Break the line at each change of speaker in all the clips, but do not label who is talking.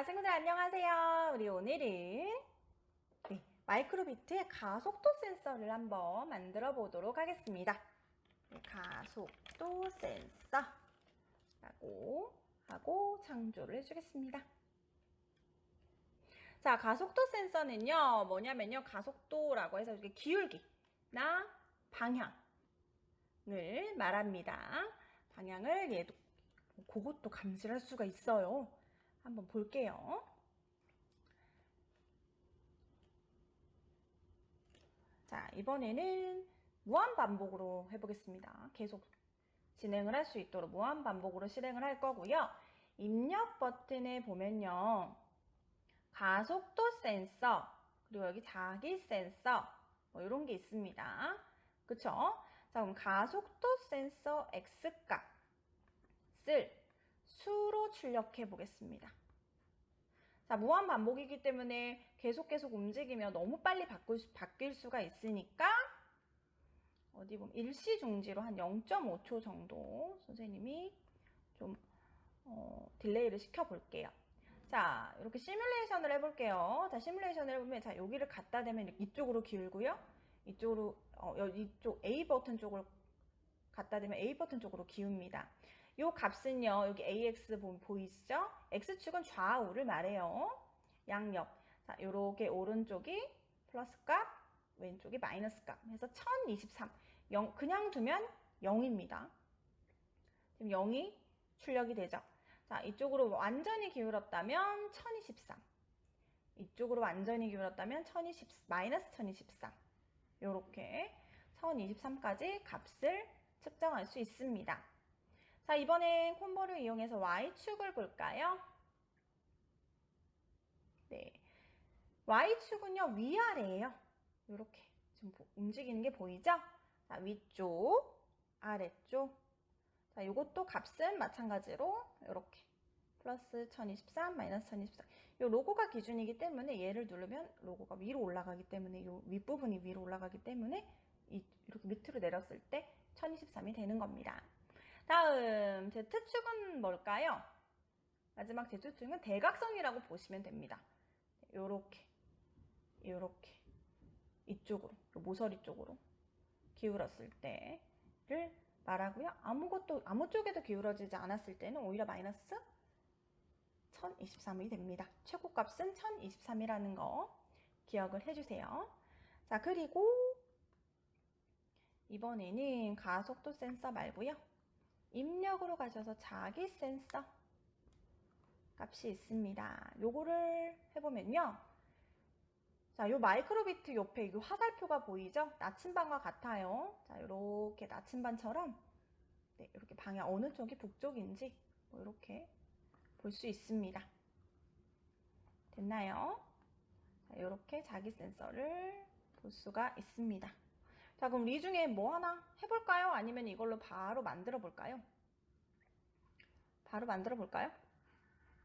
자, 친구들 안녕하세요. 우리 오늘은 네, 마이크로비트의 가속도 센서를 한번 만들어 보도록 하겠습니다. 네, 가속도 센서라고 하고 창조를 해주겠습니다. 자, 가속도 센서는요, 뭐냐면요, 가속도라고 해서 이렇게 기울기나 방향을 말합니다. 방향을 얘도 그것도 감지할 수가 있어요. 한번 볼게요. 자, 이번에는 무한 반복으로 해보겠습니다. 계속 진행을 할 수 있도록 무한 반복으로 실행을 할 거고요. 입력 버튼에 보면요. 가속도 센서, 그리고 여기 자기 센서, 뭐 이런 게 있습니다. 그쵸? 자, 그럼 가속도 센서 수로 출력해 보겠습니다. 자, 무한 반복이기 때문에 계속 계속 움직이면 너무 빨리 바꿀 수, 바뀔 수가 있으니까 어디 보면 일시 중지로 한 0.5초 정도 선생님이 좀 어, 딜레이를 시켜 볼게요. 자, 이렇게 시뮬레이션을 해볼게요. 자, 시뮬레이션을 해보면, 자, 여기를 갖다 대면 이쪽으로 기울고요. 이쪽으로, 어, 이쪽 A 버튼 쪽을 갖다 대면 A 버튼 쪽으로 기웁니다. 요 값은요, 여기 AX 보이시죠? X축은 좌우를 말해요. 양옆. 자, 요렇게 오른쪽이 플러스 값, 왼쪽이 마이너스 값. 해서 1023. 0, 그냥 두면 0입니다. 지금 0이 출력이 되죠. 자, 이쪽으로 완전히 기울었다면 1023. 이쪽으로 완전히 기울었다면 1020, 마이너스 1023. 요렇게 1023까지 값을 측정할 수 있습니다. 자, 이번엔 콤보를 이용해서 Y축을 볼까요? 네. Y축은요, 위아래예요. 이렇게 지금 움직이는 게 보이죠? 자, 위쪽, 아래쪽. 자, 이것도 값은 마찬가지로 이렇게 플러스 1023, 마이너스 1023. 이 로고가 기준이기 때문에 얘를 누르면 로고가 위로 올라가기 때문에 이 윗부분이 위로 올라가기 때문에 이, 이렇게 밑으로 내렸을 때 1023이 되는 겁니다. 다음 Z축은 뭘까요? 마지막 Z축은 대각선이라고 보시면 됩니다. 요렇게 요렇게 이쪽으로 모서리 쪽으로 기울었을 때를 말하고요. 아무것도 아무 쪽에도 기울어지지 않았을 때는 오히려 마이너스 1023이 됩니다. 최고값은 1023이라는 거 기억을 해주세요. 자 그리고 이번에는 가속도 센서 말고요. 입력으로 가셔서 자기 센서 값이 있습니다. 요거를 해보면요. 자, 요 마이크로비트 옆에 이 화살표가 보이죠? 나침반과 같아요. 자, 요렇게 나침반처럼 네, 이렇게 방향 어느 쪽이 북쪽인지 뭐 이렇게 볼 수 있습니다. 됐나요? 자, 이렇게 자기 센서를 볼 수가 있습니다. 자, 그럼 이 중에 뭐 하나 해볼까요? 아니면 이걸로 바로 만들어 볼까요? 바로 만들어 볼까요?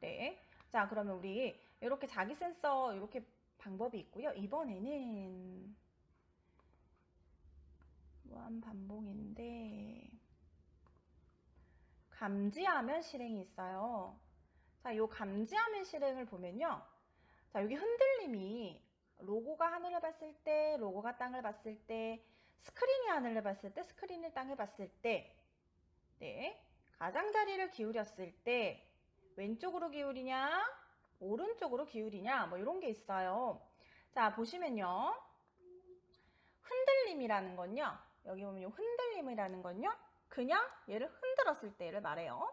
네. 자, 그러면 우리 이렇게 자기 센서 이렇게 방법이 있고요. 이번에는 무한 반복인데 감지하면 실행이 있어요. 자, 요 감지하면 실행을 보면요. 자, 여기 흔들림이 로고가 하늘을 봤을 때, 로고가 땅을 봤을 때, 스크린이 하늘을 봤을 때, 스크린이 땅을 봤을 때, 네. 가장자리를 기울였을 때, 왼쪽으로 기울이냐, 오른쪽으로 기울이냐, 뭐 이런 게 있어요. 자, 보시면요. 흔들림이라는 건요. 여기 보면 요 흔들림이라는 건요. 그냥 얘를 흔들었을 때를 말해요.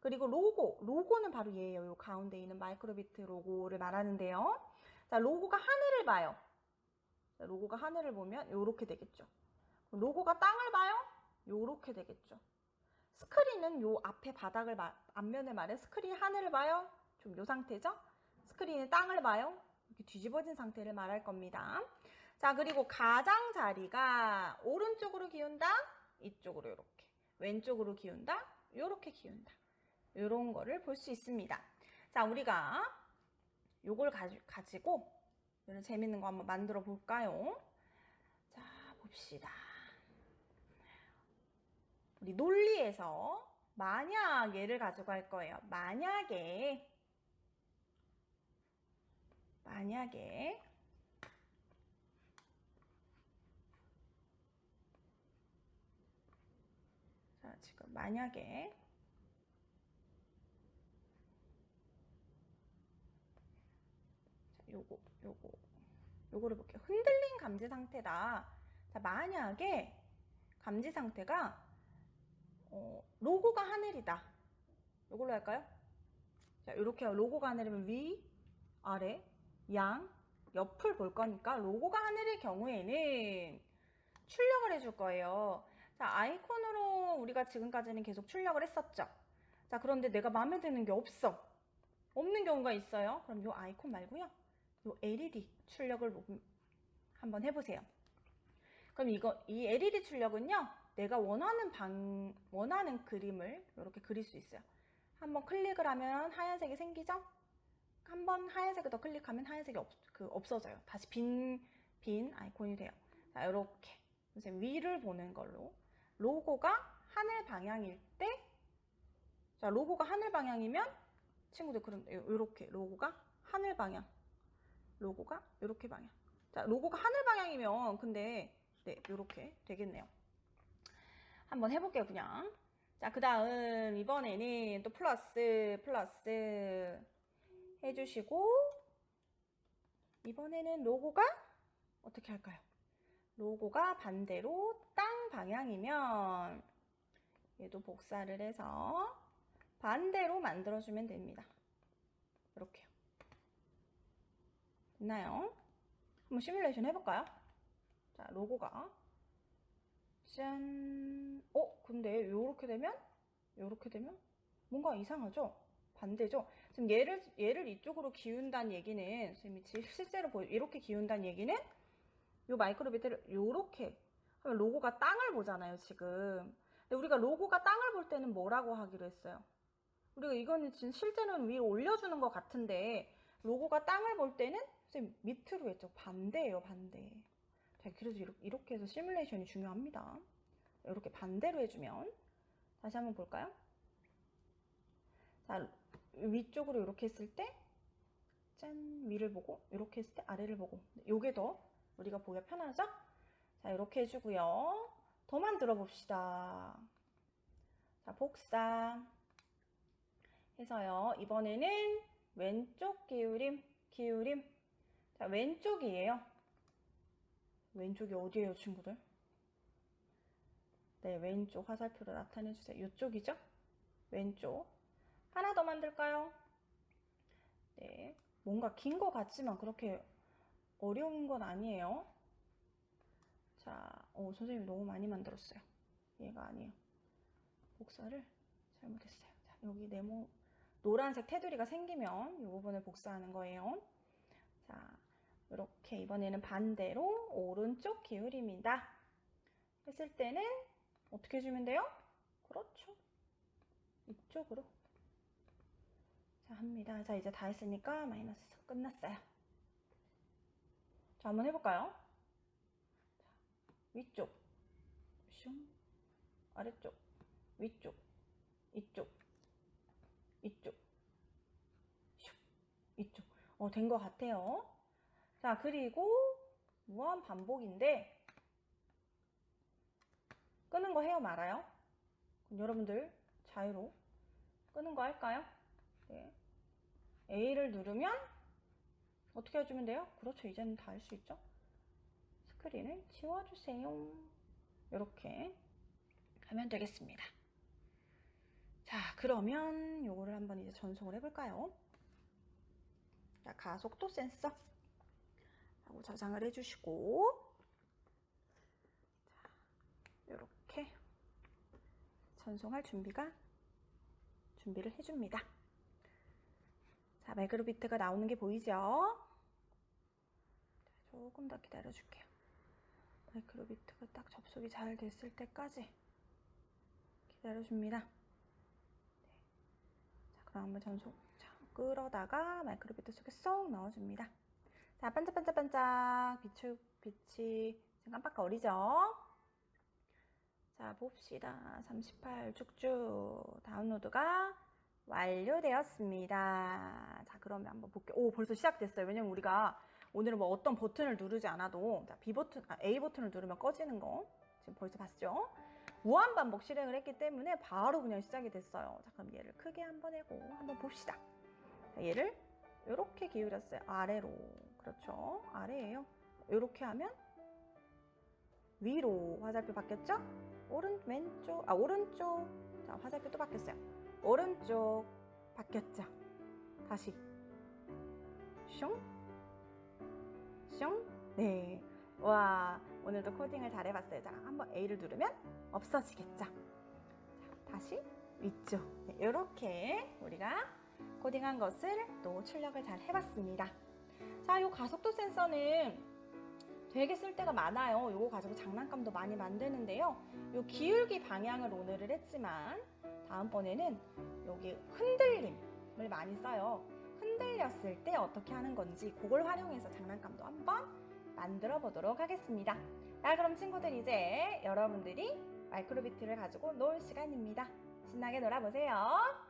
그리고 로고, 로고는 바로 얘예요. 요 가운데 있는 마이크로비트 로고를 말하는데요. 자, 로고가 하늘을 봐요. 자, 로고가 하늘을 보면 요렇게 되겠죠. 로고가 땅을 봐요. 요렇게 되겠죠. 스크린은 요 앞에 바닥을 앞면을 말해 스크린이 하늘을 봐요. 좀 요 상태죠. 스크린이 땅을 봐요. 이렇게 뒤집어진 상태를 말할 겁니다. 자, 그리고 가장자리가 오른쪽으로 기운다. 이쪽으로 이렇게. 왼쪽으로 기운다. 요렇게 기운다. 요런 거를 볼 수 있습니다. 자, 우리가 요걸 가지, 가지고 이런 재밌는 거 한번 만들어 볼까요? 자, 봅시다. 우리 논리에서 만약 얘를 가지고 할 거예요. 만약에 만약에 자, 지금 만약에 자, 요거 요거 요거를 볼게요. 흔들린 감지 상태다. 자, 만약에 감지 상태가 어, 로고가 하늘이다. 요걸로 할까요? 자, 이렇게 로고가 하늘이면 위, 아래, 양, 옆을 볼 거니까 로고가 하늘일 경우에는 출력을 해줄 거예요. 자, 아이콘으로 우리가 지금까지는 계속 출력을 했었죠. 자, 그런데 내가 마음에 드는 게 없어. 없는 경우가 있어요. 그럼 요 아이콘 말고요. 요 LED 출력을 보- 한번 해보세요. 그럼 이거 이 LED 출력은요. 내가 원하는 방 원하는 그림을 이렇게 그릴 수 있어요. 한번 클릭을 하면 하얀색이 생기죠? 한번 하얀색을 더 클릭하면 하얀색이 없, 그 없어져요. 다시 빈, 빈 아이콘이 돼요. 자, 이렇게. 이제 위를 보는 걸로. 로고가 하늘 방향일 때, 자, 로고가 하늘 방향이면, 친구들, 그럼, 이렇게, 로고가 하늘 방향. 로고가 이렇게 방향. 자, 로고가 하늘 방향이면, 근데, 네, 이렇게 되겠네요. 한번 해볼게요, 그냥. 자, 그 다음, 이번에는 또 플러스, 플러스 해주시고, 이번에는 로고가 어떻게 할까요? 로고가 반대로 땅 방향이면, 얘도 복사를 해서 반대로 만들어주면 됩니다. 이렇게요. 됐나요? 한번 시뮬레이션 해볼까요? 자, 로고가 짠. 어, 근데 요렇게 되면 요렇게 되면 뭔가 이상하죠? 반대죠? 지금 얘를 얘를 이쪽으로 기운다는 얘기는 선생님이 지- 실제로 보여 이렇게 기운다는 얘기는 요 마이크로 비트를 요렇게 하면 로고가 땅을 보잖아요, 지금. 근데 우리가 로고가 땅을 볼 때는 뭐라고 하기로 했어요? 우리가 이거는 지금 실제는 위로 올려주는 것 같은데 로고가 땅을 볼 때는 선생님 밑으로 했죠. 반대예요, 반대. 자, 그래서 이렇게, 이렇게 해서 시뮬레이션이 중요합니다. 이렇게 반대로 해주면 다시 한번 볼까요? 자, 위쪽으로 이렇게 했을 때 짠, 위를 보고 이렇게 했을 때 아래를 보고 요게 더 우리가 보기가 편하죠? 자, 이렇게 해주고요. 더 만들어 봅시다. 자, 복사 해서요. 이번에는 왼쪽 기울임, 기울임. 자, 왼쪽이에요. 왼쪽이 어디예요, 친구들? 네, 왼쪽 화살표로 나타내 주세요. 이쪽이죠? 왼쪽. 하나 더 만들까요? 네. 뭔가 긴거 같지만 그렇게 어려운 건 아니에요. 자, 어, 선생님이 너무 많이 만들었어요. 얘가 아니에요. 복사를 잘못했어요. 자, 여기 네모, 노란색 테두리가 생기면 이 부분을 복사하는 거예요. 자, 이렇게 이번에는 반대로 오른쪽 기울입니다. 했을 때는 어떻게 해주면 돼요? 그렇죠. 이쪽으로. 자, 합니다. 자, 이제 다 했으니까 마이너스 끝났어요. 자, 한번 해볼까요? 자, 위쪽, 슝, 아래쪽, 위쪽, 이쪽, 이쪽, 슉, 이쪽. 어, 된 것 같아요. 자, 그리고 무한 반복인데 끄는 거 해요, 말아요? 여러분들 자유로 끄는 거 할까요? 네. A를 누르면 어떻게 해주면 돼요? 그렇죠. 이제는 다 할 수 있죠. 스크린을 지워주세요. 이렇게 하면 되겠습니다. 자, 그러면 요거를 한번 이제 전송을 해볼까요? 자, 가속도 센서 하고 저장을 해주시고 자, 이렇게 전송할 준비가 준비를 해줍니다. 자, 마이크로비트가 나오는 게 보이죠? 자, 조금 더 기다려줄게요. 마이크로 비트가 딱 접속이 잘 됐을 때까지 기다려줍니다. 네. 자, 그럼 한번 전송 자, 끌어다가 마이크로 비트 속에 쏙 넣어줍니다. 자, 반짝반짝반짝 빛이, 빛이 지금 깜빡거리죠? 자, 봅시다. 38 쭉쭉 다운로드가 완료되었습니다. 자, 그러면 한번 볼게요. 오, 벌써 시작됐어요. 왜냐면 우리가 오늘은 뭐 어떤 버튼을 누르지 않아도 자, B 버튼, 아, A 버튼을 누르면 꺼지는 거 지금 벌써 봤죠? 무한 반복 실행을 했기 때문에 바로 그냥 시작이 됐어요. 자, 그럼 얘를 크게 한번 해고 한번 봅시다. 자, 얘를 이렇게 기울였어요. 아래로. 그렇죠. 아래예요. 이렇게 하면 위로 화살표 바뀌었죠? 오른 왼쪽 아 오른쪽 자 화살표 또 바뀌었어요. 오른쪽 바뀌었죠? 다시 슝 슝. 네. 와, 오늘도 코딩을 잘 해봤어요. 자, 한번 A를 누르면 없어지겠죠? 자, 다시 위쪽. 네, 이렇게 우리가 코딩한 것을 또 출력을 잘 해봤습니다. 자, 이 가속도 센서는 되게 쓸 때가 많아요. 이거 가지고 장난감도 많이 만드는데요. 이 기울기 방향을 오늘을 했지만 다음번에는 여기 흔들림을 많이 써요. 흔들렸을 때 어떻게 하는 건지 그걸 활용해서 장난감도 한번 만들어 보도록 하겠습니다. 자, 그럼 친구들 이제 여러분들이 마이크로비트를 가지고 놀 시간입니다. 신나게 놀아보세요.